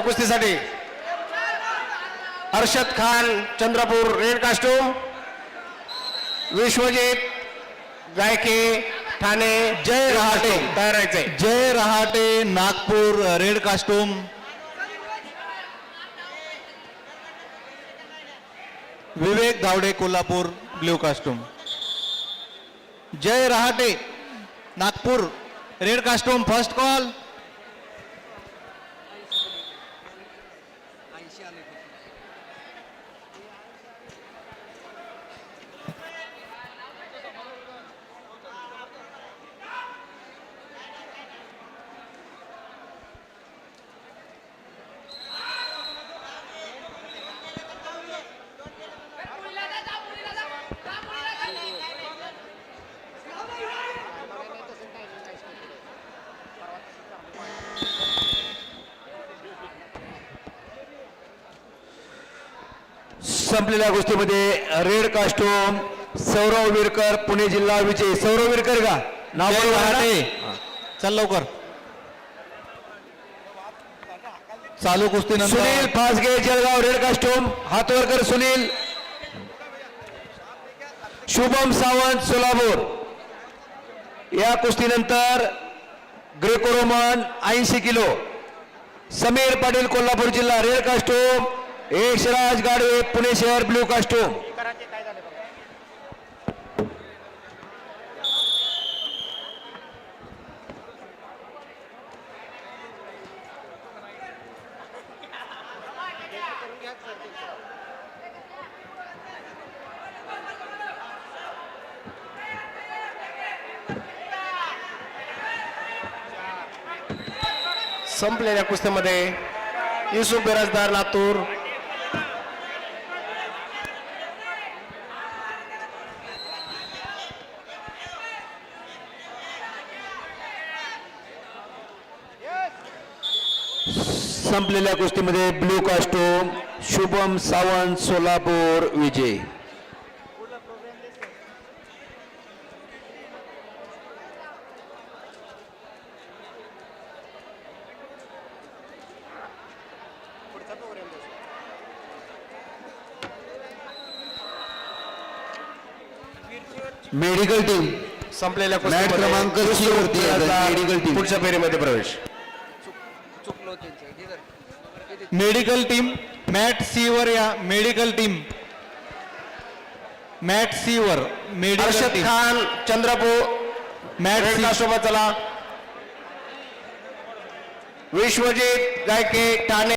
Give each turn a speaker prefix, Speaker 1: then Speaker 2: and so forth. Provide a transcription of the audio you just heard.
Speaker 1: कुस्तीसाठी. Arshad Khan Chandrapur red costume. Vishwajit Gayke Thane
Speaker 2: Jay Rahate.
Speaker 1: तयार राहायचंय
Speaker 2: Jay Rahate Nagpur red costume. Vivek Gawde Kolhapur blue costume. Jay Rahate Nagpur red costume first call.
Speaker 3: संपलेल्या गोष्टीमध्ये red costume Saurav Virkar Pune जिल्हा विजय. सौरव विरकर का? नाव
Speaker 2: चल लवकर. चालू कुस्ती
Speaker 3: सुनील फासगे जळगाव रेड कास्टूम हातवरकर सुनील. शुभम सावंत सोलापूर. या कुस्तीनंतर ग्रेको रोमन ऐंशी किलो. समीर पाटील कोल्हापूर जिल्हा रेड कास्टूम. यशराज गाडवे पुणे शहर ब्ल्यू कास्टूम.
Speaker 1: संपलेल्या कुस्तीमध्ये युसुफ बिराजदार लातूर.
Speaker 3: संपलेल्या कुस्तीमध्ये ब्लू कास्टूम शुभम सावंत सोलापूर विजय. मेडिकल टीम
Speaker 1: संपलेल्या
Speaker 3: मॅट क्रमांक C वरती आहे, मेडिकल टीम.
Speaker 1: पुढच्या फेरीमध्ये प्रवेश.
Speaker 2: मेडिकल टीम मॅट सी वर या मेडिकल टीम मॅट सी वर medical
Speaker 1: Arshad
Speaker 2: team
Speaker 1: Khan Chandrapur.
Speaker 2: Mat C
Speaker 1: costume चला. विश्वजित गायके ठाणे.